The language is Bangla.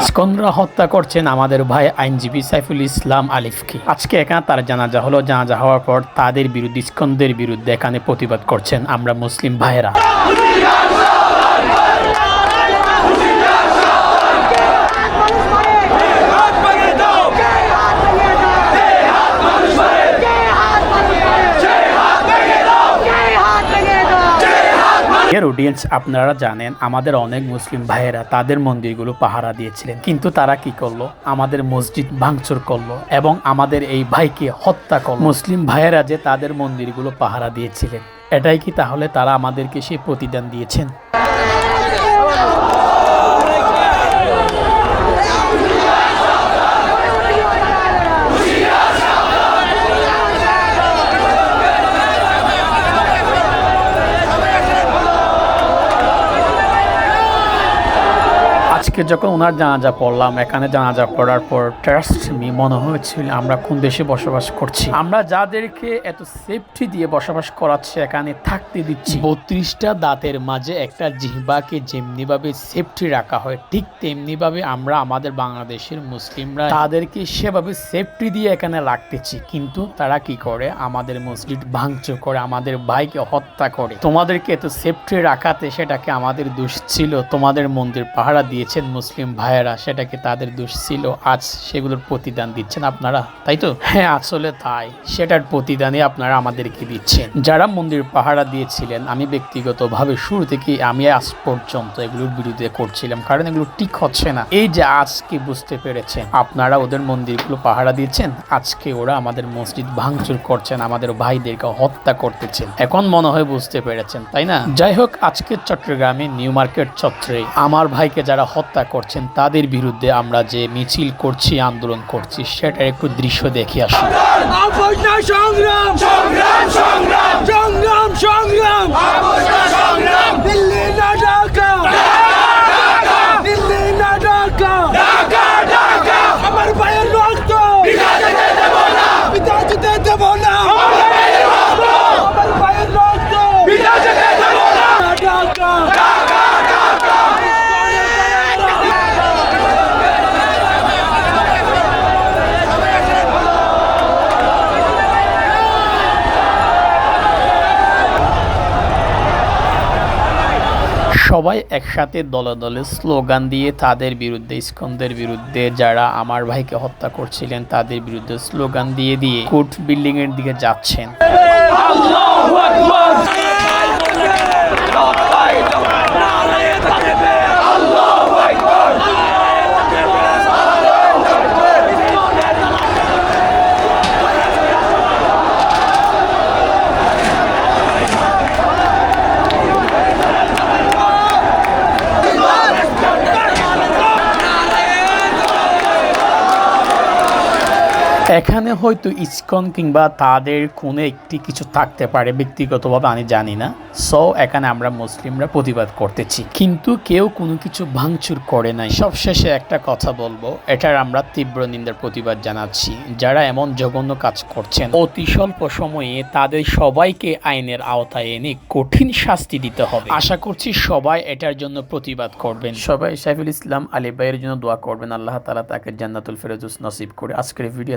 ইসকনরা হত্যা করছেন আমাদের ভাই আইনজীবী সাইফুল ইসলাম আলিফকে। আজকে এখানে তার জানাজা হলো। জানাজা হওয়ার পর তাদের বিরুদ্ধে, ইস্কন্দের বিরুদ্ধে এখানে প্রতিবাদ করছেন আমরা মুসলিম ভাইয়েরা। এর অডিয়েন্স আপনারা জানেন, আমাদের অনেক মুসলিম ভাইয়েরা তাদের মন্দিরগুলো পাহারা দিয়েছিলেন। কিন্তু তারা কি করল? আমাদের মসজিদ ভাঙচুর করল এবং আমাদের এই ভাইকে হত্যা করল। মুসলিম ভাইয়েরা যে তাদের মন্দিরগুলো পাহারা দিয়েছিলেন, এটাই কি তাহলে তারা আমাদেরকে সেই প্রতিদান দিয়েছেন? আজকে যখন ওনার জানাজা পড়লাম, এখানে জানাজা পড়ার পর ট্রাস্ট মি মনে হয়েছিল আমরা কোন দেশে বসবাস করছি। আমরা যাদেরকে এত সেফটি দিয়ে বসবাস করাচ্ছে, এখানে থাকতে দিচ্ছি। বত্রিশটা দাঁতের মাঝে একটা জিহ্বাকে যেমনি ভাবে সেফটি রাখা হয়, ঠিক তেমনি ভাবে আমরা আমাদের বাংলাদেশের মুসলিমরা তাদেরকে সেভাবে সেফটি দিয়ে এখানে রাখতেছি। কিন্তু তারা কি করে? আমাদের মসজিদ ভাঙচুর করে, আমাদের ভাইকে হত্যা করে। তোমাদেরকে এত সেফটি রাখাতে সেটাকে আমাদের দোষ ছিল, তোমাদের মন্দির পাহারা দিয়েছেন মুসলিম ভাইয়েরা সেটাকে তাদের দোষ ছিল? আজ সেগুলোর প্রতিদান দিচ্ছেন আপনারা, তাই তো? হ্যাঁ আসলে তাই। সেটার প্রতিদানই আপনারা আমাদেরকে দিচ্ছেন। যারা মন্দির পাহারা দিয়েছিলেন, আমি ব্যক্তিগতভাবে শুরু থেকে আমি আজ পর্যন্ত এগুলোর বিরুদ্ধে করছিলাম, কারণ এগুলো ঠিক হচ্ছে না। এই যে আজকে বুঝতে পেরেছেন, আপনারা ওদের মন্দিরগুলো পাহারা দিয়েছেন আজকে ওরা আমাদের মসজিদ ভাঙচুর করছেন, আমাদের ভাইদেরকে হত্যা করতেছেন এখন মনে হয় বুঝতে পেরেছেন, তাই না? যাই হোক, আজকে চট্টগ্রামে নিউ মার্কেট চত্বরে আমার ভাইকে যারা হত্যা করছেন, তাদের বিরুদ্ধে আমরা যে মিছিল করছি, আন্দোলন করছি, সেটার একটু দৃশ্য দেখে আসি। সংগ্রাম সংগ্রাম সংগ্রাম সংগ্রাম সংগ্রাম। সবাই একসাথে দলে দলে স্লোগান দিয়ে তাদের বিরুদ্ধে স্কন্দের বিরুদ্ধে যারা আমার ভাইকে হত্যা করছিলেন, তাদের বিরুদ্ধে স্লোগান দিয়ে দিয়ে কোর্ট বিল্ডিং এর দিকে যাচ্ছেন। এখানে হয়তো ইসকন কিংবা তাদের কোনো একটি কিছু থাকতে পারে, ব্যক্তিগতভাবে আমি জানি না। সো এখানে আমরা মুসলিমরা প্রতিবাদ করতেছি। কিন্তু কেউ কোনো কিছু ভাঙচুর করে নাই। সবশেষে একটা কথা বলব, এটার আমরা তীব্র নিন্দার প্রতিবাদ জানাচ্ছি। যারা এমন জঘন্য কাজ করছেন, অতি স্বল্প সময়ে তাদের সবাইকে আইনের আওতায় এনে কঠিন শাস্তি দিতে হবে। আশা করছি সবাই এটার জন্য প্রতিবাদ করবেন। সবাই সাইফুল ইসলাম আলী ভাইয়ের জন্য দোয়া করবেন। আল্লাহ তালা তাকে জান্নাতুল ফেরদুস নসিব করে। আজকের ভিডিও